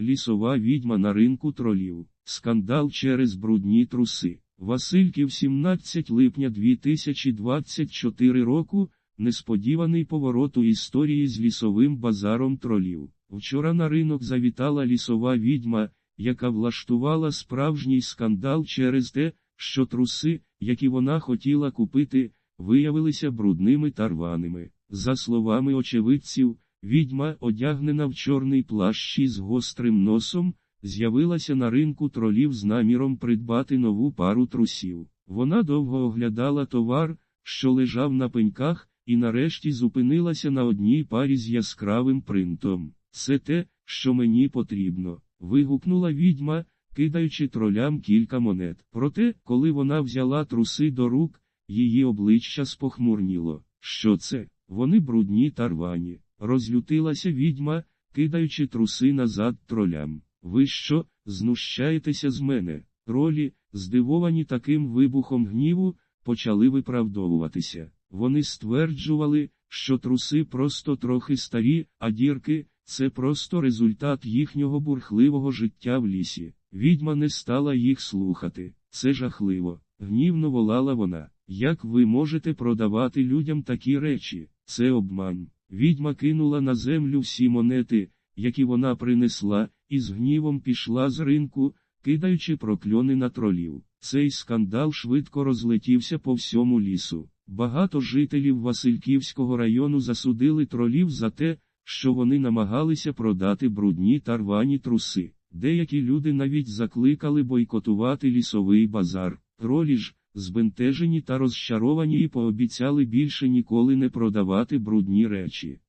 Лісова відьма на ринку тролів. Скандал через брудні труси. Васильків 17 липня 2024 року. Несподіваний поворот у історії з лісовим базаром тролів. Вчора на ринок завітала лісова відьма, яка влаштувала справжній скандал через те, що труси, які вона хотіла купити, виявилися брудними та рваними. За словами очевидців, відьма, одягнена в чорний плащ з гострим носом, з'явилася на ринку тролів з наміром придбати нову пару трусів. Вона довго оглядала товар, що лежав на пеньках, і нарешті зупинилася на одній парі з яскравим принтом. Це те, що мені потрібно. Вигукнула відьма, кидаючи тролям кілька монет. Проте, коли вона взяла труси до рук, її обличчя спохмурніло. Що це? Вони брудні та рвані. Розлютилася відьма, кидаючи труси назад тролям. Ви що, знущаєтеся з мене? Тролі, здивовані таким вибухом гніву, почали виправдовуватися. Вони стверджували, що труси просто трохи старі, а дірки це просто результат їхнього бурхливого життя в лісі. Відьма не стала їх слухати. Це жахливо. Гнівно волала вона. Як ви можете продавати людям такі речі? Це обман. Відьма кинула на землю всі монети, які вона принесла, і з гнівом пішла з ринку, кидаючи прокльони на тролів. Цей скандал швидко розлетівся по всьому лісу. Багато жителів Васильківського району засудили тролів за те, що вони намагалися продати брудні та рвані труси. Деякі люди навіть закликали бойкотувати лісовий базар. Тролі ж, збентежені та розчаровані і пообіцяли більше ніколи не продавати брудні речі.